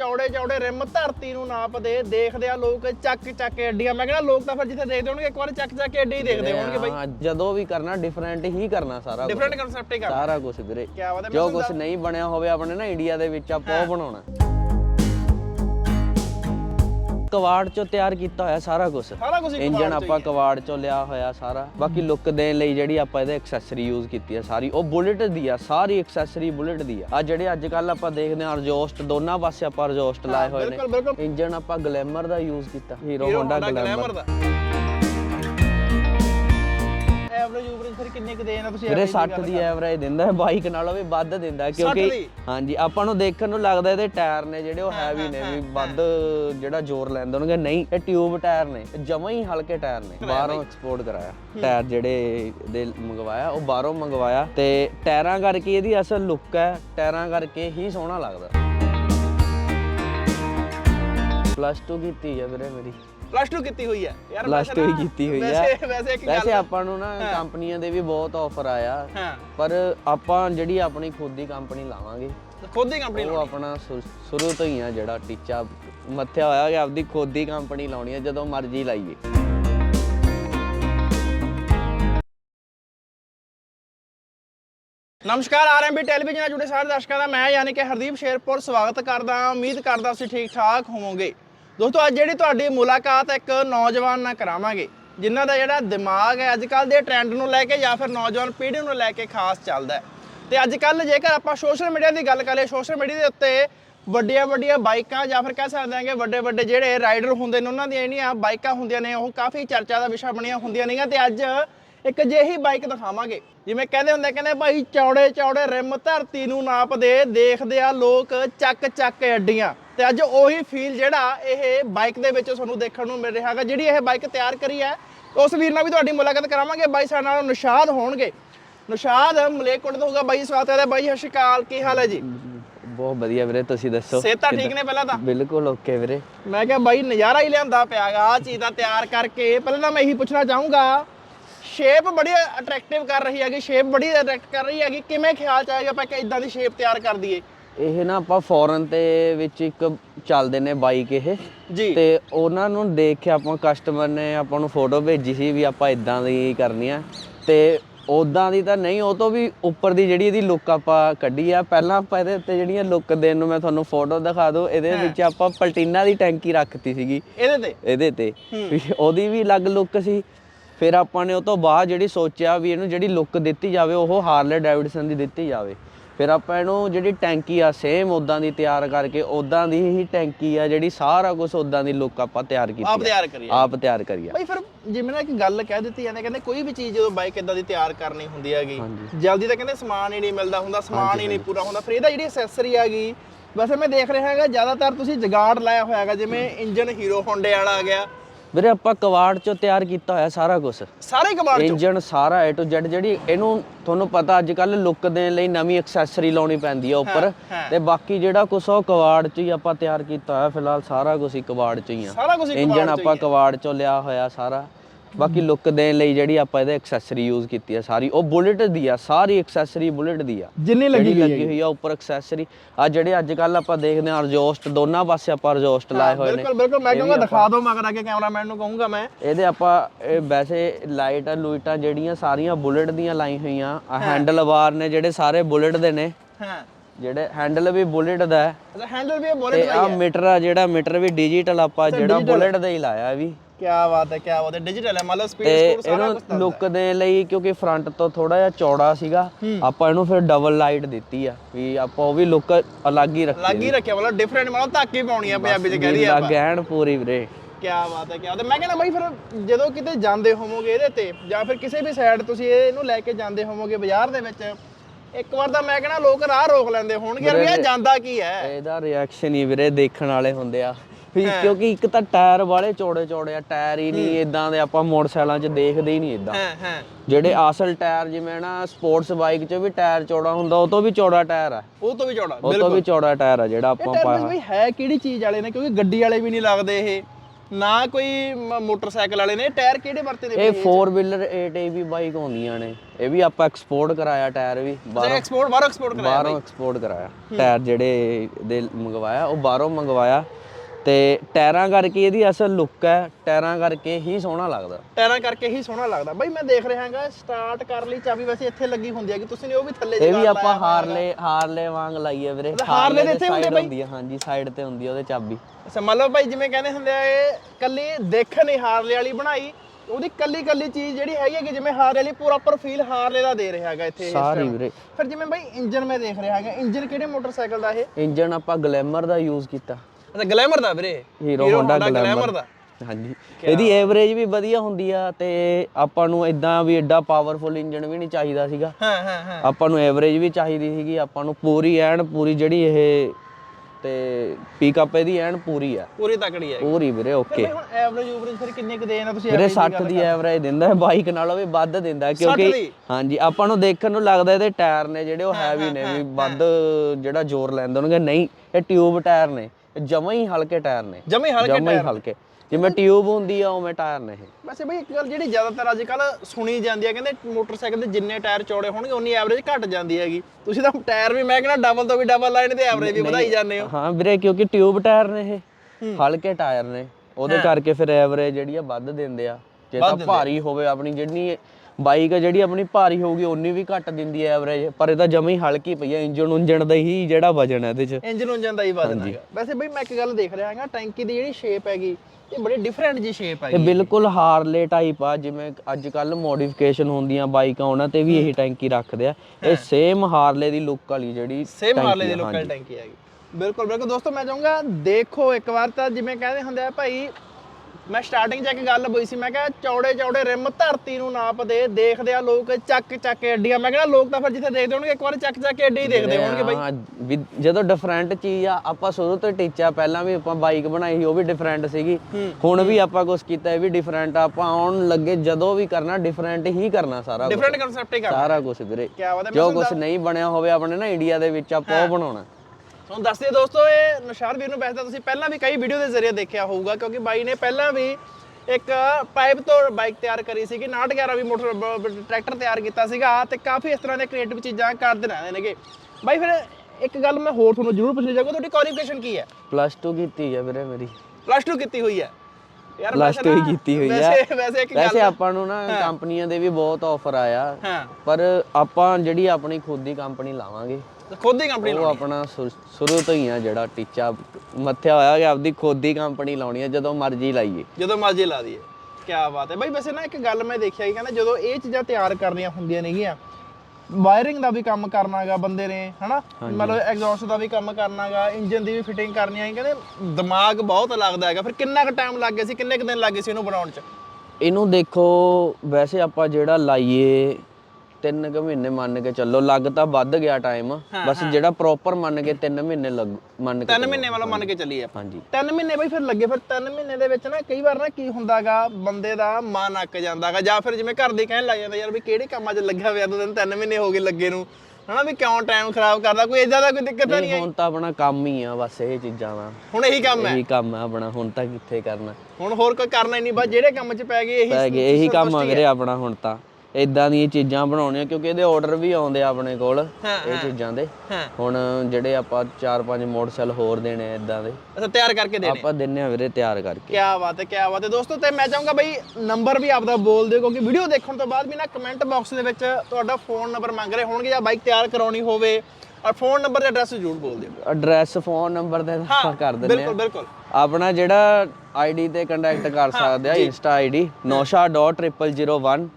ਚੌੜੇ ਚੌੜੇ ਰਿਮ ਧਰਤੀ ਨੂੰ ਨਾਪਦੇ ਦੇਖਦੇ ਆ ਲੋਕ ਚੱਕ ਚੱਕ ਕੇ ਅੱਡੀਆਂ ਮੈਂ ਕਹਿੰਦਾ ਲੋਕ ਤਾਂ ਫਿਰ ਜਿੱਥੇ ਦੇਖਦੇ ਹੋਣਗੇ ਇੱਕ ਵਾਰ ਚੱਕ ਚੱਕ ਕੇ ਅੱਡੀ ਹੀ ਦੇਖਦੇ ਹੋਣਗੇ ਬਾਈ। ਹਾਂ, ਜਦੋਂ ਵੀ ਕਰਨਾ ਡਿਫਰੈਂਟ ਹੀ ਕਰਨਾ ਸਾਰਾ ਕੁਛ। ਡਿਫਰੈਂਟ ਕਨਸੈਪਟ ਹੀ ਕਰ ਸਾਰਾ ਕੁਝ ਵੀਰੇ। ਕਿਆ ਬਾਤ ਹੈ, ਜੋ ਕੁਝ ਨਹੀਂ ਬਣਿਆ ਹੋਵੇ ਆਪਣੇ ਨਾ ਇੰਡੀਆ ਦੇ ਵਿੱਚ ਆਪਾਂ ਉਹ ਬਣਾਉਣਾ। ਕਵਾੜ ਚੋਂ ਤਿਆਰ ਕੀਤਾ ਹੋਇਆ ਸਾਰਾ ਕੁਝ ਸਾਰਾ ਕੁਝ ਇੱਕ ਇੰਜਨ ਆਪਾਂ ਕਵਾੜ ਚੋਂ ਲਿਆ ਹੋਇਆ ਸਾਰਾ। ਬਾਕੀ ਲੁੱਕ ਦੇਣ ਲਈ ਜਿਹੜੀ ਆਪਾਂ ਇਹਦੇ ਐਕਸੈਸਰੀ ਯੂਜ਼ ਕੀਤੀ ਆ ਸਾਰੀ ਉਹ ਬੁਲਟ ਦੀ ਆ ਸਾਰੀ ਐਕਸੈਸਰੀ ਬੁਲਟ ਦੀ ਆ। ਆ ਜਿਹੜੇ ਅੱਜ ਕੱਲ ਆਪਾਂ ਦੇਖਦੇ ਆ ਰਜੋਸਟ ਦੋਨਾਂ ਪਾਸੇ ਆਪਾਂ ਰਜੋਸਟ ਲਾਏ ਹੋਏ ਨੇ। ਇੰਜਨ ਆਪਾਂ ਗਲੈਮਰ ਦਾ ਯੂਜ਼ ਕੀਤਾ ਹੀਰੋ ਹੋਂਡਾ ਗਲੈਮਰ ਦਾ। ਕਿੰਨੇ ਕੁ ਦੇਣ ਤੁਸੀਂ ਵੀਰੇ average 60 ਦੀ ਐਵਰੇਜ ਦਿੰਦਾ ਹੈ ਬਾਈਕ ਨਾਲੋਂ ਵੀ ਵੱਧ ਦਿੰਦਾ ਕਿਉਂਕਿ? ਹਾਂਜੀ ਆਪਾਂ ਨੂੰ ਦੇਖਣ ਨੂੰ ਲੱਗਦਾ ਇਹਦੇ ਟਾਇਰ ਨੇ ਜਿਹੜੇ ਉਹ ਹੈਵੀ ਨੇ ਵੀ ਵੱਧ ਜਿਹੜਾ ਜ਼ੋਰ ਲੈਂਦੇ ਹੋਣਗੇ। ਨਹੀਂ ਇਹ ਟਿਊਬ ਟਾਇਰ ਨੇ ਜਮਾ ਹੀ ਹਲਕੇ ਟਾਇਰ ਨੇ। ਬਾਹਰੋਂ ਐਕਸਪੋਰਟ ਕਰਾਇਆ। ਟਾਇਰ ਜਿਹੜੇ ਦੇ ਮੰਗਵਾਇਆ ਉਹ ਬਾਹਰੋਂ ਮੰਗਵਾਇਆ ਤੇ ਟਾਇਰਾਂ ਕਰਕੇ ਇਹਦੀ ਅਸਲ ਲੁੱਕ ਹੈ ਟਾਇਰਾਂ ਕਰਕੇ ਹੀ ਸੋਹਣਾ ਲੱਗਦਾ। ਪਲੱਸ 2 ਕੀਤੀ ਹੈ ਵੀਰੇ ਮੇਰੀ। ਪਲੱਸ 2 ਕੀਤੀ ਹੋਈ ਹੈ। ਯਾਰ ਪਲੱਸ ਵੈਸੇ 2 ਹੀ ਨਾ- ਕੀਤੀ ਹੋਈ ਹੈ। ਵੈਸੇ ਵੈਸੇ ਇੱਕ ਵੈਸੇ ਗੱਲ ਆਪਾਂ ਨੂੰ ਨਾ ਕੰਪਨੀਆਂ ਦੇ ਵੀ ਬਹੁਤ ਆਫਰ ਆਇਆ। ਪਰ ਆਪਾਂ ਜਿਹੜੀ ਆਪਣੀ ਖੁਦ ਦੀ ਕੰਪਨੀ ਲਾਵਾਂਗੇ ਖੁਦ ਦੀ ਕੰਪਨੀ ਉਹ ਆਪਣਾ ਸ਼ੁਰੂ ਤੋਂ ਹੀ ਆ ਜਿਹੜਾ ਟੀਚਾ ਮੱਥਿਆ ਹੋਇਆ ਕਿ ਆਪਦੀ ਖੁਦ ਦੀ ਕੰਪਨੀ ਲਾਉਣੀ ਹੈ ਜਦੋਂ ਮਰਜ਼ੀ ਲਾਈਏ। ਨਮਸਕਾਰ ਆਰਐਮਬੀ ਟੈਲੀਵਿਜ਼ਨ ਨਾਲ ਜੁੜੇ ਸਾਰੇ ਦਰਸ਼ਕਾਂ ਦਾ ਮੈਂ ਯਾਨੀ ਕਿ ਹਰਦੀਪ ਸ਼ੇਰਪੁਰ। ਸਵਾਗਤ ਕਰਦਾ ਹਾਂ ਉਮੀਦ ਕਰਦਾ ਤੁਸੀਂ ਠੀਕ ਠਾਕ ਹੋਵੋਗੇ। ਦੋਸਤੋ, ਅੱਜ ਜਿਹੜੀ ਤੁਹਾਡੀ ਮੁਲਾਕਾਤ ਇੱਕ ਨੌਜਵਾਨ ਨਾਲ ਕਰਾਵਾਂਗੇ, ਜਿਨ੍ਹਾਂ ਦਾ ਜਿਹੜਾ ਦਿਮਾਗ ਹੈ ਅੱਜ ਕੱਲ ਦੇ ਟ੍ਰੈਂਡ ਨੂੰ ਲੈ ਕੇ ਜਾਂ ਫਿਰ ਨੌਜਵਾਨ ਪੀੜ੍ਹੀ ਨੂੰ ਲੈ ਕੇ ਖਾਸ ਚੱਲਦਾ ਹੈ। ਤੇ ਅੱਜ ਕੱਲ ਜੇਕਰ ਆਪਾਂ ਸੋਸ਼ਲ ਮੀਡੀਆ ਦੀ ਗੱਲ ਕਰੀਏ ਸੋਸ਼ਲ ਮੀਡੀਆ ਦੇ ਉੱਤੇ ਵੱਡੀਆਂ ਵੱਡੀਆਂ ਬਾਈਕਾਂ ਜਾਂ ਫਿਰ ਕਹਿ ਸਕਦੇ ਹਾਂ ਕਿ ਵੱਡੇ ਵੱਡੇ ਜਿਹੜੇ ਰਾਈਡਰ ਹੁੰਦੇ ਨੇ, ਉਹਨਾਂ ਦੀਆਂ ਜਿਹੜੀਆਂ ਬਾਈਕਾਂ ਹੁੰਦੀਆਂ ਨੇ, ਉਹ ਕਾਫੀ ਚਰਚਾ ਦਾ ਵਿਸ਼ਾ ਬਣੀਆਂ ਹੁੰਦੀਆਂ ਨੇਗੀਆਂ ਤੇ ਅੱਜ ਇੱਕ ਅਜਿਹੀ ਬਾਈਕ ਦਿਖਾਵਾਂਗੇ। ਜਿਵੇਂ ਕਹਿੰਦੇ ਹੁੰਦੇ ਕਹਿੰਦੇ ਭਾਈ ਚੌੜੇ ਚੌੜੇ ਰਿਮ ਧਰਤੀ ਨੂੰ ਨਾਪਦੇ, ਦੇਖਦੇ ਆ ਲੋਕ ਚੱਕ ਚੱਕ ਕੇ ਅੱਡੀਆਂ। ਤੇ ਅੱਜ ਉਹੀ ਫੀਲ ਜਿਹੜਾ ਇਹ ਬਾਈਕ ਦੇ ਵਿੱਚ ਤੁਹਾਨੂੰ ਦੇਖਣ ਨੂੰ ਮਿਲ ਰਿਹਾ ਹੈਗਾ। ਜਿਹੜੀ ਇਹ ਬਾਈਕ ਤਿਆਰ ਕਰੀ ਹੈ ਉਸ ਵੀਰ ਨਾਲ ਵੀ ਤੁਹਾਡੀ ਮੁਲਾਕਾਤ ਕਰਾਵਾਂਗੇ। ਬਾਈ ਸਾਡੇ ਨਾਲ ਨਿਸ਼ਾਦ ਹੋਣਗੇ। ਨਿਸ਼ਾਦ ਮਲੇਕੋਟ ਤੋਂ ਹੋਊਗਾ ਬਾਈ ਸਵਾਗਤ ਹੈ ਬਾਈ ਅਕਾਲ। ਕੀ ਹਾਲ ਹੈ ਜੀ? ਬਹੁਤ ਵਧੀਆ ਵੀਰੇ ਤੁਸੀਂ ਦੱਸੋ? ਸਿਹਤਾਂ ਠੀਕ ਨੇ ਪਹਿਲਾਂ ਤਾਂ? ਬਿਲਕੁਲ ਓਕੇ ਵੀਰੇ। ਮੈਂ ਕਿਹਾ ਬਾਈ ਨਜ਼ਾਰਾ ਹੀ ਲਿਆਂਦਾ ਪਿਆਗਾ ਆ ਚੀਜ਼ ਦਾ ਤਿਆਰ ਕਰਕੇ। ਪਹਿਲਾਂ ਤਾਂ ਮੈਂ ਇਹੀ ਪੁੱਛਣਾ ਚਾਹੂੰਗਾ ਸ਼ੇਪ ਬੜੀ ਅਟਰੈਕਟਿਵ ਕਰ ਰਹੀ ਹੈਗੀ ਸ਼ੇਪ ਬੜੀ ਅਟਰੈਕਟ ਕਰ ਰਹੀ ਹੈਗੀ। ਕਿਵੇਂ ਖਿਆਲ ਚ ਆਏਗਾ ਆਪਾਂ ਕਿ ਇਦਾਂ ਦੀ ਸ਼ੇਪ ਤਿਆਰ ਕਰ ਦਈਏ? ਇਹ ਨਾ ਆਪਾਂ ਫੋਰਨ ਤੇ ਵਿੱਚ ਇੱਕ ਚੱਲਦੇ ਨੇ ਬਾਈਕ ਇਹ। ਜੀ। ਤੇ ਉਹਨਾਂ ਨੂੰ ਦੇਖ ਕੇ ਆਪਾਂ ਕਸਟਮਰ ਨੇ ਆਪਾਂ ਨੂੰ ਫੋਟੋ ਭੇਜੀ ਸੀ ਵੀ ਆਪਾਂ ਇਦਾਂ ਦੀ ਕਰਨੀ ਆ। ਤੇ ਉਦਾਂ ਦੀ ਤਾਂ ਨਹੀਂ ਉਹ ਤੋਂ ਵੀ ਉੱਪਰ ਦੀ ਜਿਹੜੀ ਇਹਦੀ ਲੁੱਕ ਆਪਾਂ ਕੱਢੀ ਆ। ਪਹਿਲਾਂ ਆਪਾਂ ਇਹਦੇ ਉੱਤੇ ਜਿਹੜੀਆਂ ਲੁੱਕ ਦੇਣ ਨੂੰ ਮੈਂ ਤੁਹਾਨੂੰ ਫੋਟੋ ਦਿਖਾ ਦੂੰ ਇਹਦੇ ਵਿੱਚ ਆਪਾਂ ਪਲਟੀਨਾ ਦੀ ਟੈਂਕੀ ਰੱਖਤੀ ਸੀਗੀ। ਇਹਦੇ ਤੇ? ਇਹਦੇ ਤੇ। ਉਹਦੀ ਵੀ ਅਲੱਗ ਲੁੱਕ ਸੀ। ਫਿਰ ਆਪਾਂ ਨੇ ਉਹ ਤੋਂ ਬਾਅਦ ਜਿਹੜੀ ਸੋਚਿਆ ਵੀ ਇਹਨੂੰ ਜਿਹੜੀ ਲੁੱਕ ਦਿੱਤੀ ਜਾਵੇ ਉਹ ਹਾਰਲੇ ਡੇਵਿਡਸਨ ਦੀ ਦਿੱਤੀ ਜਾਵੇ। ਫਿਰ ਆਪਾਂ ਇਹਨੂੰ ਜਿਹੜੀ ਟੈਂਕੀ ਆ ਸੇਮ ਉਦਾਂ ਦੀ ਤਿਆਰ ਕਰਕੇ ਉਦਾਂ ਦੀ ਹੀ ਟੈਂਕੀ ਆ ਜਿਹੜੀ ਸਾਰਾ ਕੁਝ ਉਦਾਂ ਦੀ ਲੁੱਕ ਆਪਾਂ ਤਿਆਰ ਕੀਤੀ ਆਪ। ਤਿਆਰ ਕਰੀਏ ਆਪ ਤਿਆਰ ਕਰੀ ਆ। ਬਾਈ ਫਿਰ ਜਿਵੇਂ ਨਾ ਇੱਕ ਗੱਲ ਕਹਿ ਦਿੱਤੀ ਜਾਂਦੇ ਕਹਿੰਦੇ ਕੋਈ ਵੀ ਚੀਜ਼ ਜਦੋਂ ਬਾਈਕ ਇਦਾਂ ਦੀ ਤਿਆਰ ਕਰਨੀ ਹੁੰਦੀ ਹੈਗੀ। ਜਲਦੀ ਤਾਂ ਕਹਿੰਦੇ ਸਮਾਨ ਹੀ ਨਹੀਂ ਮਿਲਦਾ ਹੁੰਦਾ ਸਮਾਨ ਹੀ ਨਹੀਂ ਪੂਰਾ ਹੁੰਦਾ। ਫਿਰ ਇਹਦਾ ਜਿਹੜੀ ਐਕਸੈਸਰੀ ਹੈਗੀ ਵੈਸੇ ਮੈਂ ਦੇਖ ਰਿਹਾ ਹੈਗਾ ਜ਼ਿਆਦਾਤਰ ਤੁਸੀਂ ਜਗਾੜ ਲਾਇਆ ਹੋਇਆ ਹੈਗਾ ਜਿਵੇਂ ਇੰਜਨ ਹੀਰੋ ਹੋਂਡੇ ਵਾਲਾ ਆ ਗਿਆ ਵੀਰੇ ਆਪਾਂ ਕਵਾੜ ਚੋਂ ਤਿਆਰ ਕੀਤਾ ਹੋਇਆ ਸਾਰਾ ਕੁਝ ਸਾਰੇ ਕਬਾੜ ਚੋਂ? ਇੰਜਨ ਸਾਰਾ A to Z ਜਿਹੜੀ ਇਹਨੂੰ ਤੁਹਾਨੂੰ ਪਤਾ ਅੱਜ ਕੱਲ ਲੁੱਕ ਦੇਣ ਲਈ ਨਵੀਂ ਐਕਸੈਸਰੀ ਲਾਉਣੀ ਪੈਂਦੀ ਆ ਉੱਪਰ। ਹਾਂ। ਤੇ ਬਾਕੀ ਜਿਹੜਾ ਕੁਛ ਉਹ ਕਵਾੜ ਚ ਹੀ ਆਪਾਂ ਤਿਆਰ ਕੀਤਾ ਹੋਇਆ ਫਿਲਹਾਲ ਸਾਰਾ ਕੁਝ ਹੀ ਕਵਾੜ ਚ ਹੀ ਆ। ਸਾਰਾ ਕੁਝ ਇੰਜਨ ਆਪਾਂ ਕਵਾੜ ਚੋਂ ਲਿਆ ਹੋਇਆ ਸਾਰਾ। ਬਾਕੀ ਲੁੱਕ ਦੇਣ ਲਈ ਜਿਹੜੀ ਆਪਾਂ ਇਹਦੇ ਐਕਸੈਸਰੀ ਯੂਜ਼ ਕੀਤੀ ਆ ਸਾਰੀ ਉਹ ਬੁਲਟ ਦੀ ਆ ਸਾਰੀ ਐਕਸੈਸਰੀ ਬੁਲਟ ਦੀ ਆ। ਜਿੰਨੀ ਜਿਹੜੀ ਲੱਗੀ ਹੋਈ ਆ ਉੱਪਰ ਐਕਸੈਸਰੀ ਆ ਜਿਹੜੇ ਅੱਜ ਕੱਲ ਆਪਾਂ ਦੇਖਦੇ ਆ ਰਜੋਸਟ ਦੋਨਾਂ ਪਾਸੇ ਆਪਾਂ ਰਜੋਸਟ ਲਾਏ ਹੋਏ ਨੇ। ਬਿਲਕੁਲ ਬਿਲਕੁਲ ਮੈਂ ਕਹੂੰਗਾ ਦਿਖਾ ਦਿਓ ਮਗਰ ਆ ਕੇ ਕੈਮਰਾਮੈਨ ਨੂੰ ਕਹੂੰਗਾ ਮੈਂ। ਇਹਦੇ ਆਪਾਂ ਇਹ ਵੈਸੇ ਲਾਈਟਾਂ ਲੂਈਟਾਂ ਜਿਹੜੀਆਂ ਸਾਰੀਆਂ ਬੁਲਟ ਦੀਆਂ ਲਾਈ ਹੋਈਆਂ। ਆ ਹੈਂਡਲ ਬਾਰ ਨੇ ਜਿਹੜੇ ਸਾਰੇ ਬੁਲਟ ਦੇ ਨੇ। ਹਾਂ। ਜਿਹੜੇ ਹੈਂਡਲ ਵੀ ਬੁਲਟ ਦਾ ਹੈ। ਹੈਂਡਲ ਵੀ ਬੋਲੇ ਤੇ ਆ ਮੀਟਰ ਆ ਜਿਹੜਾ ਮੀਟਰ ਵੀ ਡਿਜੀਟਲ ਆਪਾਂ ਜਿਹੜਾ ਬੁਲਟ ਦਾ ਹੀ ਲਾਇਆ ਵੀ। ਕੀ ਬਾਤ ਹੈ ਕੀ ਬਾਤ ਹੈ। ਡਿਜੀਟਲ ਹੈ ਮਤਲਬ ਸਪੀਡ ਸਕੋਰ ਸਾਰਾ ਕੁਝ ਇਹਨੂੰ ਲੁੱਕ ਦੇ ਲਈ ਕਿਉਂਕਿ ਫਰੰਟ ਤੋਂ ਥੋੜਾ ਜਿਹਾ ਚੌੜਾ ਸੀਗਾ ਆਪਾਂ ਇਹਨੂੰ ਫਿਰ ਡਬਲ ਲਾਈਟ ਦਿੱਤੀ ਆ ਵੀ ਆਪਾਂ ਉਹ ਵੀ ਲੁੱਕ ਅਲੱਗ ਹੀ ਰੱਖੀ ਲੱਗ ਹੀ ਰੱਖਿਆ ਮਤਲਬ ਡਿਫਰੈਂਟ ਮਤਲਬ ਧੱਕ ਪਾਉਣੀ ਆ ਪੰਜਾਬੀ ਚ ਕਹਿ ਰਹੀ ਆ ਲੱਗ ਐਨ ਪੂਰੀ ਵੀਰੇ। ਕੀ ਬਾਤ ਹੈ ਕੀ ਬਾਤ ਹੈ। ਮੈਂ ਕਹਿੰਦਾ ਬਾਈ ਫਿਰ ਜਦੋਂ ਕਿਤੇ ਜਾਂਦੇ ਹੋਵੋਗੇ ਇਹਦੇ ਤੇ ਜਾਂ ਫਿਰ ਕਿਸੇ ਵੀ ਸਾਈਡ ਤੁਸੀਂ ਇਹਨੂੰ ਲੈ ਕੇ ਜਾਂਦੇ ਹੋਵੋਗੇ ਬਾਜ਼ਾਰ ਦੇ ਵਿੱਚ ਇੱਕ ਵਾਰ ਤਾਂ ਮੈਂ ਕਹਿੰਦਾ ਲੋਕ ਰਾਹ ਰੋਕ ਲੈਂਦੇ ਹੋਣਗੇ ਵੀ ਇਹ ਜਾਂਦਾ ਕੀ ਹੈ? ਇਹਦਾ ਰਿਐਕਸ਼ਨ ਹੀ ਵੀਰੇ ਦੇਖਣ ਵਾਲੇ ਹੁੰਦੇ ਆ। ਵੀ ਕਿਉਂਕਿ ਇੱਕ ਤਾਂ ਟਾਇਰ ਵਾਲੇ ਚੌੜੇ ਚੌੜੇ ਆ ਟਾਇਰ ਹੀ ਨਹੀਂ ਇਦਾਂ ਦੇ ਆਪਾਂ ਮੋਟਰਸਾਈਕਲਾਂ 'ਚ ਦੇਖਦੇ ਹੀ ਨਹੀਂ ਇਦਾਂ ਹਾਂ ਹਾਂ। ਜਿਹੜੇ ਅਸਲ ਟਾਇਰ ਜਿਵੇਂ ਨਾ ਸਪੋਰਟਸ ਬਾਈਕ 'ਚ ਵੀ ਟਾਇਰ ਚੌੜਾ ਹੁੰਦਾ ਉਹ ਤੋਂ ਵੀ ਚੌੜਾ ਟਾਇਰ ਆ। ਉਹ ਤੋਂ ਵੀ ਚੌੜਾ ਉਹ ਤੋਂ ਵੀ ਚੌੜਾ ਟਾਇਰ ਆ ਜਿਹੜਾ ਇਹ ਆਪਾਂ ਪਾਇਆ ਬਈ ਹੈ ਕਿਹੜੀ ਚੀਜ਼ ਵਾਲੇ ਨੇ ਕਿਉਂਕਿ ਗੱਡੀ ਵਾਲੇ ਵੀ ਨਹੀਂ ਲੱਗਦੇ ਇਹ। ਨਾ ਕੋਈ ਮੋਟਰਸਾਈਕਲ ਵਾਲੇ ਨੇ ਟਾਇਰ ਕਿਹੜੇ ਵਰਤੇ ਨੇ ਇਹ 4 ਵੀਲਰ 8 AV ਬਾਈਕ ਹੁੰਦੀਆਂ ਨੇ। ਇਹ ਵੀ ਆਪਾਂ ਐਕਸਪੋਰਟ ਕਰਾਇਆ ਟਾਇਰ ਵੀ ਬਾਹਰੋਂ। ਐਕਸਪੋਰਟ ਬਾਹਰੋਂ ਐਕਸਪੋਰਟ ਕਰਾਇਆ ਬਾਹਰੋਂ ਐਕਸਪੋਰਟ ਕਰਾਇਆ। ਟਾਇਰ ਜਿਹੜੇ ਦੇ ਮੰਗਵਾਇਆ ਉਹ ਬਾਹਰੋਂ ਮੰਗਵਾਇਆ। ਤੇ ਟਾਇਰਾਂ ਕਰਕੇ ਇਹਦੀ ਅਸਲ ਲੁੱਕ ਹੈ ਟਾਇਰਾਂ ਕਰਕੇ ਹੀ ਸੋਹਣਾ ਲੱਗਦਾ। ਟਾਇਰਾਂ ਕਰਕੇ ਹੀ ਸੋਹਣਾ ਲੱਗਦਾ। ਬਾਈ ਮੈਂ ਦੇਖ ਰਿਹਾ ਹਾਂਗਾ ਸਟਾਰਟ ਕਰ ਲਈ ਚਾਬੀ ਵੈਸੇ ਇੱਥੇ ਲੱਗੀ ਹੁੰਦੀ ਹੈ ਕਿ ਤੁਸੀਂ ਨੇ ਉਹ ਵੀ ਥੱਲੇ ਇਹ ਵੀ ਆਪਾਂ ਹਾਰਲੇ ਹਾਰਲੇ ਵਾਂਗ ਲਾਈਏ ਵੀਰੇ। ਹਾਰਲੇ ਦੇ ਇੱਥੇ ਹੁੰਦੇ ਬਾਈ? ਹਾਂਜੀ ਸਾਈਡ ਤੇ ਹੁੰਦੀ ਉਹਦੇ ਚਾਬੀ। ਅੱਛਾ ਮੰਨ ਲਓ ਭਾਈ ਜਿਵੇਂ ਕਹਿੰਦੇ ਹੁੰਦੇ ਆ ਇਹ ਕੱਲੀ ਦੇਖਣ ਹੀ ਹਾਰਲੇ ਵਾਲੀ ਬਣਾਈ। ਉਹਦੀ ਕੱਲੀ ਕੱਲੀ ਚੀਜ਼ ਜਿਹੜੀ ਹੈਗੀ ਹੈ ਕਿ ਜਿਵੇਂ ਹਾਰਲੇ ਵਾਲੀ ਪ੍ਰੋਪਰ ਫੀਲ ਹਾਰਲੇ ਦਾ ਦੇ ਰਿਹਾ ਹੈਗਾ ਇੱਥੇ ਸਾਰੀ। ਵੀਰੇ। ਫਿਰ ਜਿਵੇਂ ਬਾਈ ਇੰਜਨ ਮੈਂ ਦੇਖ ਰਿਹਾ ਹੈਗਾ ਇੰਜਨ ਕਿਹੜੇ ਮੋਟਰਸਾਈਕਲ ਦਾ ਇਹ? ਇੰਜਨ ਆਪਾਂ ਗਲੈਮਰ ਦਾ ਯੂਜ਼ ਕੀਤਾ। ਅੱਛਾ ਗਲੈਮਰ ਦਾ ਵੀਰੇ। ਹੀਰੋ ਹੋਂਡਾ ਗਲੈਮਰ ਦਾ। ਹਾਂਜੀ। ਇਹਦੀ ਐਵਰੇਜ ਵੀ ਵਧੀਆ ਹੁੰਦੀ ਆ ਤੇ ਆਪਾਂ ਨੂੰ ਇਦਾਂ ਵੀ ਐਡਾ ਪਾਵਰਫੁਲ ਇੰਜਨ ਵੀ ਨਹੀਂ ਚਾਹੀਦਾ ਸੀਗਾ। ਹਾਂ ਹਾਂ ਹਾਂ। ਆਪਾਂ ਨੂੰ ਐਵਰੇਜ ਵੀ ਚਾਹੀਦੀ ਸੀਗੀ ਆਪਾਂ ਨੂੰ ਪੂਰੀ ਐਨ ਪੂਰੀ ਜਿਹੜੀ ਇਹ ਤੇ ਪਿਕਅਪ ਇਹਦੀ ਐਨ ਪੂਰੀ ਆ। ਪੂਰੀ ਤਕੜੀ ਹੈ ਪੂਰੀ ਵੀਰੇ ਓਕੇ ਹੁਣ ਐਵਰੇਜ ਐਵਰੇਜ ਫਿਰ ਕਿੰਨੇ ਕੁ ਦੇ ਨਾ ਤੁਸੀਂ ਵੀਰੇ average 60 ਦੀ ਐਵਰੇਜ ਦਿੰਦਾ ਹੈ? ਬਾਈਕ ਨਾਲੋਂ ਵੀ ਵੱਧ ਦਿੰਦਾ? ਕਿਉਂਕਿ ਹਾਂਜੀ ਆਪਾਂ ਨੂੰ ਦੇਖਣ ਨੂੰ ਲੱਗਦਾ ਇਹਦੇ ਟਾਇਰ ਨੇ ਜਿਹੜੇ ਉਹ ਹੈਵੀ ਨੇ ਵੀ ਵੱਧ ਜਿਹੜਾ ਜ਼ੋਰ ਲੈਂਦੇ ਹੋਣਗੇ ਨਹੀਂ ਇਹ ਟਿਊਬ ਟਾਇਰ ਨੇ। ਜਮਾ ਹੀ ਹਲਕੇ ਟਾਇਰ ਨੇ। ਜਮੇ ਹਲਕੇ ਜਮਾ ਹੀ ਹਲਕੇ। ਜਿਵੇਂ ਟਿਊਬ ਹੁੰਦੀ ਆ ਉਵੇਂ ਟਾਇਰ ਨੇ ਇਹ। ਵੈਸੇ ਬਈ ਇੱਕ ਗੱਲ ਜਿਹੜੀ ਜ਼ਿਆਦਾਤਰ ਅੱਜ ਕੱਲ ਸੁਣੀ ਜਾਂਦੀ ਹੈ ਕਹਿੰਦੇ ਮੋਟਰਸਾਈਕਲ ਦੇ ਜਿੰਨੇ ਟਾਇਰ ਚੌੜੇ ਹੋਣਗੇ ਉਨੀ ਐਵਰੇਜ ਘਟ ਜਾਂਦੀ ਹੈਗੀ। ਤੁਸੀਂ ਤਾਂ ਟਾਇਰ ਵੀ ਮੈਂ ਕਹਿੰਦਾ ਡਬਲ ਤੋਂ ਵੀ ਡਬਲ ਲਾਈਨ ਤੇ ਐਵਰੇਜ ਵੀ ਵਧਾਈ ਜਾਂਦੇ ਹੋ। ਹਾਂ ਵੀਰੇ ਕਿਉਂਕਿ ਟਿਊਬ ਟਾਇਰ ਨੇ ਇਹ। ਹਲਕੇ ਟਾਇਰ ਨੇ। ਉਹਦੇ ਕਰਕੇ ਫਿਰ ਐਵਰੇਜ ਜਿਹੜੀ ਆ ਵੱਧ ਦਿੰਦੇ ਆ। ਜੇ ਤਾਂ ਭਾਰੀ ਹੋਵੇ ਆਪਣੀ ਜਿਹੜੀ ਬਾਈਕ ਜਿਹੜੀ ਆਪਣੀ ਭਾਰੀ ਹੋਊਗੀ ਉਨੀ ਵੀ ਘੱਟ ਦਿੰਦੀ ਹੈ ਐਵਰੇਜ ਪਰ ਇਹ ਤਾਂ ਜਮਾ ਹੀ ਹਲਕੀ ਪਈ ਹੈ ਇੰਜਨ ਉਂਜਣ ਦਾ ਹੀ ਜਿਹੜਾ ਵਜਨ ਹੈ ਇਹਦੇ 'ਚ। ਇੰਜਨ ਉਂਜਨ ਦਾ ਹੀ ਵਜਨ ਹੈਗਾ। ਵੈਸੇ ਬਈ ਮੈਂ ਇੱਕ ਗੱਲ ਦੇਖ ਰਿਹਾ ਹਾਂਗਾ ਟੈਂਕੀ ਦੀ ਜਿਹੜੀ ਸ਼ੇਪ ਹੈਗੀ ਇਹ ਬੜੀ ਡਿਫਰੈਂਟ ਜੀ ਸ਼ੇਪ ਇਹ ਹੈਗੀ ਬਿਲਕੁਲ ਹਾਰਲੇ ਟਾਈਪ ਆ ਜਿਵੇਂ ਅੱਜ ਕੱਲ ਮੋਡੀਫਿਕੇਸ਼ਨ ਹੁੰਦੀਆਂ ਬਾਈਕਾਂ ਉਹਨਾਂ ਤੇ ਵੀ ਇਹੀ ਟੈਂਕੀ ਰੱਖਦੇ ਆ। ਇਹ ਸੇਮ ਹਾਰਲੇ ਦੀ ਲੁੱਕ ਵਾਲੀ ਜਿਹੜੀ ਸੇਮ ਹਾਰਲੇ ਦੀ ਲੋਕਲ ਹਾਂਜੀ। ਟੈਂਕੀ ਹੈਗੀ। ਬਿਲਕੁਲ ਬਿਲਕੁਲ। ਦੋਸਤੋ ਮੈਂ ਚਾਹੂੰਗਾ ਦੇਖੋ ਇੱਕ ਵਾਰ ਤਾਂ ਜਿਵੇਂ ਕਹਿੰਦੇ ਹੁੰਦੇ ਆ ਭਾਈ ਮੈਂ ਸਟਾਰਟਿੰਗ 'ਚ ਇੱਕ ਗੱਲ ਹੋਈ ਸੀ ਮੈਂ ਕਿਹਾ ਚੌੜੇ ਚੌੜੇ ਰਿਮ ਧਰਤੀ ਨੂੰ ਨਾਪ ਦੇ ਦੇਖਦੇ ਆ ਲੋਕ ਚੱਕ ਚੱਕ ਕੇ ਅੱਡੀਆਂ ਮੈਂ ਕਹਿੰਦਾ ਲੋਕ ਤਾਂ ਫਿਰ ਜਿੱਥੇ ਦੇਖਦੇ ਹੋਣਗੇ ਇੱਕ ਵਾਰ ਚੱਕ ਚੱਕ ਕੇ ਅੱਡੀ ਹੀ ਦੇਖਦੇ ਹੋਣਗੇ ਬਾਈ। ਹਾਂ, ਵੀ ਜਦੋਂ ਡਿਫਰੈਂਟ ਚੀਜ਼ ਆ ਆਪਾਂ ਸ਼ੁਰੂ ਤੋਂ ਟੀਚਾ ਪਹਿਲਾਂ ਵੀ ਆਪਾਂ ਬਾਈਕ ਬਣਾਈ ਸੀ ਉਹ ਵੀ ਡਿਫਰੈਂਟ ਸੀਗੀ। ਹੁਣ ਵੀ ਆਪਾਂ ਕੁਝ ਕੀਤਾ ਇਹ ਵੀ ਡਿਫਰੈਂਟ ਆਪਾਂ ਆਉਣ ਲੱਗੇ ਜਦੋਂ ਵੀ ਕਰਨਾ ਡਿਫਰੈਂਟ ਹੀ ਕਰਨਾ ਸਾਰਾ ਕੁਛ। ਡਿਫਰੈਂਟ ਕਨਸੈਪਟ ਹੀ ਕਰ ਸਾਰਾ ਕੁਝ ਵੀਰੇ। ਕੀ ਬਾਤ ਹੈ ਜੋ ਕੁਝ ਨਹੀਂ ਬਣਿਆ ਹੋਵੇ ਆਪਣੇ ਨਾ ਇੰਡੀਆ ਦੇ ਵਿੱਚ ਆਪਾਂ ਉਹ ਬਣਾਉਣਾ। ਤੁਹਾਨੂੰ ਦੱਸ ਦਈਏ ਦੋਸਤੋ ਇਹ ਨਸ਼ਾਰ ਵੀਰ ਨੂੰ ਵੈਸੇ ਤਾਂ ਤੁਸੀਂ ਪਹਿਲਾਂ ਵੀ ਕਈ ਵੀਡੀਓ ਦੇ ਜ਼ਰੀਏ ਦੇਖਿਆ ਹੋਊਗਾ ਕਿਉਂਕਿ ਬਾਈ ਨੇ ਪਹਿਲਾਂ ਵੀ ਇੱਕ ਪਾਈਪ ਤੋਂ ਬਾਈਕ ਤਿਆਰ ਕਰੀ ਸੀਗੀ 911 ਵੀ ਮੋਟਰ ਟਰੈਕਟਰ ਤਿਆਰ ਕੀਤਾ ਸੀਗਾ ਤੇ ਕਾਫੀ ਇਸ ਤਰ੍ਹਾਂ ਦੇ ਕ੍ਰੀਏਟਿਵ ਚੀਜ਼ਾਂ ਕਰਦੇ ਰਹਿੰਦੇ ਨੇਗੇ। ਬਾਈ ਫਿਰ ਇੱਕ ਗੱਲ ਮੈਂ ਹੋਰ ਤੁਹਾਨੂੰ ਜ਼ਰੂਰ ਪੁੱਛਣੀ ਚਾਹੂੰਗਾ ਤੁਹਾਡੀ ਕੁਆਲੀਫਿਕੇਸ਼ਨ ਕੀ ਹੈ? ਪਲੱਸ 2 ਕੀਤੀ ਹੈ ਵੀਰੇ ਮੇਰੀ। ਪਲੱਸ 2 ਕੀਤੀ ਹੋਈ ਹੈ। ਯਾਰ ਪਲੱਸ ਵੈਸੇ 2 ਹੀ ਨਾ- ਕੀਤੀ ਹੋਈ ਹੈ ਵੈਸੇ ਵੈਸੇ ਇੱਕ ਗੱਲ ਵੈਸੇ ਆਪਾਂ ਨੂੰ ਨਾ ਕੰਪਨੀਆਂ ਦੇ ਵੀ ਬਹੁਤ ਆਫਰ ਆਇਆ। ਹਾਂ। ਪਰ ਆਪਾਂ ਜਿਹੜੀ ਆਪਣੀ ਖੁਦ ਦੀ ਕੰਪਨੀ ਲਾਵਾਂਗੇ। ਖੁਦ ਹੀ ਕੰਪਨੀ ਉਹ ਆਪਣਾ ਸ਼ੁਰੂ- ਸ਼ੁਰੂ ਤੋਂ ਹੀ ਆ ਜਿਹੜਾ ਟੀਚਾ ਮੱਥਿਆ ਹੋਇਆ ਕਿ ਆਪਦੀ ਖੁਦ ਦੀ ਕੰਪਨੀ ਲਾਉਣੀ ਹੈ ਜਦੋਂ ਮਰਜ਼ੀ ਲਾਈਏ। ਜਦੋਂ ਮਰਜ਼ੀ ਲਾ ਦਈਏ। ਕੀ ਬਾਤ ਹੈ। ਬਾਈ ਵੈਸੇ ਨਾ ਇੱਕ ਗੱਲ ਮੈਂ ਦੇਖਿਆ ਕਿ ਕਹਿੰਦਾ ਜਦੋਂ ਇਹ ਚੀਜ਼ਾਂ ਤਿਆਰ ਕਰਨੀਆਂ ਹੁੰਦੀਆਂ ਨੇਗੀਆਂ ਵਾਇਰਿੰਗ ਦਾ ਵੀ ਕੰਮ ਕਰਨਾਗਾ ਬੰਦੇ ਨੇ ਹਨਾ? ਮਤਲਬ ਐਗਜ਼ੌਸਟ ਦਾ ਵੀ ਕੰਮ ਕਰਨਾਗਾ ਇੰਜਨ ਦੀ ਵੀ ਫਿਟਿੰਗ ਕਰਨੀ ਹੈ ਕਹਿੰਦੇ ਦਿਮਾਗ ਬਹੁਤ ਲੱਗਦਾ ਹੈਗਾ। ਫਿਰ ਕਿੰਨਾ ਕੁ ਟਾਈਮ ਲੱਗ ਗਿਆ ਸੀ ਕਿੰਨੇ ਕੁ ਦਿਨ ਲੱਗੇ ਸੀ ਇਹਨੂੰ ਬਣਾਉਣ 'ਚ? ਇਹਨੂੰ ਦੇਖੋ ਵੈਸੇ ਆਪਾਂ ਜਿਹੜਾ ਲਾਈਏ ਤਿੰਨ ਕੁ ਮਹੀਨੇ ਮੰਨ ਕੇ ਚੱਲੋ ਲੱਗ ਤਾਂ ਵੱਧ ਗਿਆ ਟਾਈਮ ਬਸ ਜਿਹੜਾ ਪ੍ਰੋਪਰ ਮੰਨ ਕੇ ਤਿੰਨ ਮਹੀਨੇ ਲੱਗ ਮੰਨ ਕੇ ਤਿੰਨ ਚੱਲੋ। ਮਹੀਨੇ ਵਾਲਾ ਮੰਨ ਕੇ ਚੱਲੀਏ। ਆਪਾਂ ਹਾਂਜੀ। ਤਿੰਨ ਮਹੀਨੇ ਬਈ ਫਿਰ ਲੱਗੇ ਫਿਰ ਤਿੰਨ ਮਹੀਨੇ ਦੇ ਵਿੱਚ ਨਾ ਕਈ ਵਾਰ ਨਾ ਕੀ ਹੁੰਦਾਗਾ ਬੰਦੇ ਦਾ ਮਨ ਅੱਕ ਜਾਂਦਾਗਾ ਜਾਂ ਫਿਰ ਜਿਵੇਂ ਘਰ ਦੇ ਕਹਿਣ ਲੱਗ ਜਾਂਦੇ ਯਾਰ ਵੀ ਕਿਹੜੇ ਕੰਮਾਂ 'ਚ ਲੱਗਿਆ ਹੋਇਆ ਦਿਨ ਤਿੰਨ ਮਹੀਨੇ ਹੋ ਗਏ ਲੱਗੇ ਨੂੰ। ਹਨਾ ਵੀ ਕਿਉਂ ਟਾਈਮ ਖਰਾਬ ਕਰਦਾ ਕੋਈ ਇਦਾਂ ਦਾ ਕੋਈ ਦਿੱਕਤ ਤਾਂ ਨਹੀਂ ਨਹੀਂ ਹੁਣ ਤਾਂ ਆਪਣਾ ਕੰਮ ਹੀ ਆ ਬਸ ਇਹ ਚੀਜ਼ਾਂ ਦਾ। ਹੁਣ ਇਹੀ ਕੰਮ ਹੈ? ਇਹੀ ਕੰਮ ਆ ਆਪਣਾ ਹੁਣ ਤਾਂ ਕਿੱਥੇ ਕਰਨਾ। ਹੁਣ ਹੋਰ ਕੋਈ ਕਰਨਾ ਹੀ ਨਹੀਂ ਬਸ ਜਿਹੜੇ ਕੰਮ 'ਚ ਪੈ ਗਏ ਇਹੀ ਪੈ ਗਏ ਇਹੀ ਕੰਮ ਆ। ਵੀਰੇ ਆਪਣਾ ਹੁਣ ਤਾਂ। ਇਦਾਂ ਦੀਆਂ ਚੀਜ਼ਾਂ ਬਣਾਉਣੀਆਂ ਕਿਉਂਕਿ ਇਹਦੇ ਆਰਡਰ ਵੀ ਆਉਂਦੇ ਆ ਆਪਣੇ ਕੋਲ ਇਹ ਚੀਜ਼ਾਂ ਦੇ। ਹੁਣ ਜਿਹੜੇ ਆਪਾਂ 4-5 ਮੋਟਰਸਾਈਕਲ ਹੋਰ ਦੇਣੇ ਆ ਇਦਾਂ ਦੇ। ਅੱਛਾ ਤਿਆਰ ਕਰਕੇ ਦੇਣੇ। ਆਪਾਂ ਦਿੰਨੇ ਆ ਵੀਰੇ ਤਿਆਰ ਕਰਕੇ। ਕੀ ਬਾਤ ਹੈ ਕੀ ਬਾਤ ਹੈ। ਦੋਸਤੋ ਤੇ ਮੈਂ ਚਾਹੂੰਗਾ ਬਈ ਨੰਬਰ ਵੀ ਆਪਦਾ ਬੋਲ ਦਿਓ ਕਿਉਂਕਿ ਵੀਡੀਓ ਦੇਖਣ ਤੋਂ ਬਾਅਦ ਵੀ ਨਾ ਕਮੈਂਟ ਬਾਕਸ ਦੇ ਵਿੱਚ ਤੁਹਾਡਾ ਫੋਨ ਨੰਬਰ ਮੰਗ ਰਹੇ ਹੋਣਗੇ ਜਾਂ ਬਾਈਕ ਤਿਆਰ ਕਰਾਉਣੀ ਹੋਵੇ ਔਰ ਫੋਨ ਨੰਬਰ ਤੇ ਐਡਰੈਸ ਜ਼ਰੂਰ ਬੋਲ ਦਿਓ। ਐਡਰੈਸ ਫੋਨ ਨੰਬਰ ਤੇ ਆਪਾਂ ਕਰ ਬਿਲਕੁਲ ਆ। ਬਿਲਕੁਲ ਆਪਣਾ ਜਿਹੜਾ ਆਈਡੀ ਤੇ ਕੰਟੈਕਟ ਕਰ ਸਕਦੇ ਆ ਇੰਸਟਾ ਆਈਡੀ nosha.0001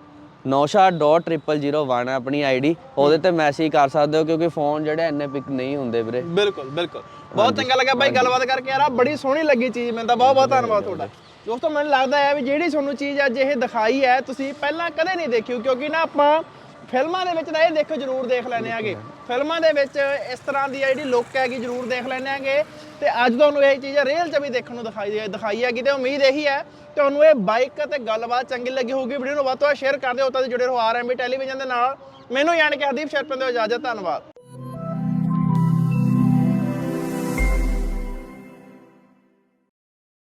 nosha.0001 ਹੈ ਆਪਣੀ ਆਈਡੀ ਉਹਦੇ ਤੇ ਮੈਸੇਜ ਕਰ ਸਕਦੇ ਹੋ, ਕਿਉਂਕਿ ਫੋਨ ਜਿਹੜੇ ਇੰਨੇ ਪਿਕ ਨਹੀਂ ਹੁੰਦੇ ਵੀਰੇ। ਬਿਲਕੁਲ ਬਿਲਕੁਲ। ਬਹੁਤ ਚੰਗਾ ਲੱਗਾ ਬਾਈ, ਗੱਲਬਾਤ ਕਰਕੇ ਯਾਰ ਆ ਬੜੀ ਸੋਹਣੀ ਲੱਗੀ ਚੀਜ਼ ਮੈਨੂੰ ਤਾਂ ਬਹੁਤ ਬਹੁਤ ਧੰਨਵਾਦ ਤੁਹਾਡਾ। ਦੋਸਤੋ, ਮੈਨੂੰ ਲੱਗਦਾ ਹੈ ਵੀ ਜਿਹੜੀ ਤੁਹਾਨੂੰ ਚੀਜ਼ ਅੱਜ ਇਹ ਦਿਖਾਈ ਹੈ, ਤੁਸੀਂ ਪਹਿਲਾਂ ਕਦੇ ਨਹੀਂ ਦੇਖੀ, ਕਿਉਂਕਿ ਨਾ ਆਪਾਂ ਫਿਲਮਾਂ ਦੇ ਵਿੱਚ ਤਾਂ ਇਹ ਦੇਖੋ, ਜਰੂਰ ਦੇਖ ਲੈਣੇ ਆਗੇ। ਫਿਲਮਾਂ ਦੇ ਵਿੱਚ ਇਸ ਤਰ੍ਹਾਂ ਦੀ ਜਿਹੜੀ ਲੁੱਕ ਹੈਗੀ, ਜਰੂਰ ਦੇਖ ਲੈਣੇ ਆਗੇ। ਤੇ ਅੱਜ ਤੁਹਾਨੂੰ ਇਹ ਚੀਜ਼ ਰੇਲ 'ਚ ਵੀ ਦੇਖਣ ਨੂੰ ਦਿਖਾਈ ਦਿਖਾਈ ਹੈਗੀ ਤੇ ਉਮੀਦ ਇਹੀ ਹੈ ਤੁਹਾਨੂੰ ਇਹ ਬਾਈਕ ਤੇ ਗੱਲਬਾਤ ਚੰਗੀ ਲੱਗੀ ਹੋਊਗੀ। ਵੀਡੀਓ ਨੂੰ ਵੱਧ ਤੋਂ ਵੱਧ ਸ਼ੇਅਰ ਕਰ ਦਿਓ ਤਾਂ ਜੁੜੇ ਰਹੋ ਆਰਐਮਬੀ ਟੈਲੀਵਿਜ਼ਨ ਦੇ ਨਾਲ। ਮੈਨੂੰ ਯਾਨੀ ਕਿ ਹਰਦੀਪ ਸ਼ਰਪਨ ਦੇ ਇਜਾਜ਼ਤ ਧੰਨਵਾਦ।